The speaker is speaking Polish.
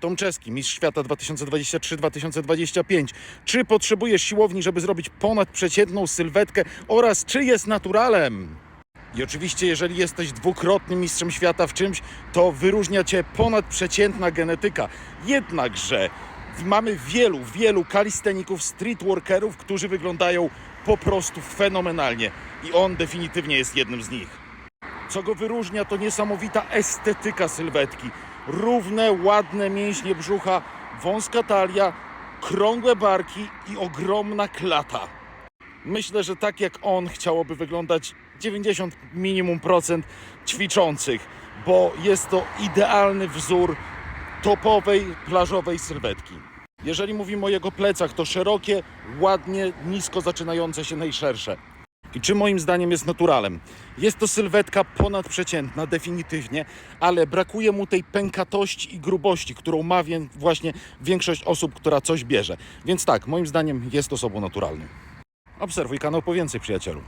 Tomczeski, mistrz świata 2023-2025. Czy potrzebujesz siłowni, żeby zrobić ponadprzeciętną sylwetkę oraz czy jest naturalem? I oczywiście, jeżeli jesteś dwukrotnym mistrzem świata w czymś, to wyróżnia cię ponadprzeciętna genetyka. Jednakże mamy wielu, wielu kalisteników, streetworkerów, którzy wyglądają po prostu fenomenalnie. I on definitywnie jest jednym z nich. Co go wyróżnia, to niesamowita estetyka sylwetki. Równe, ładne mięśnie brzucha, wąska talia, krągłe barki i ogromna klata. Myślę, że tak jak on chciałoby wyglądać 90 minimum procent ćwiczących, bo jest to idealny wzór topowej plażowej sylwetki. Jeżeli mówimy o jego plecach, to szerokie, ładnie, nisko zaczynające się najszersze. I czy moim zdaniem jest naturalem? Jest to sylwetka ponadprzeciętna, definitywnie, ale brakuje mu tej pękatości i grubości, którą ma właśnie większość osób, która coś bierze. Więc tak, moim zdaniem jest osobą naturalną. Obserwuj kanał po więcej, przyjacielu.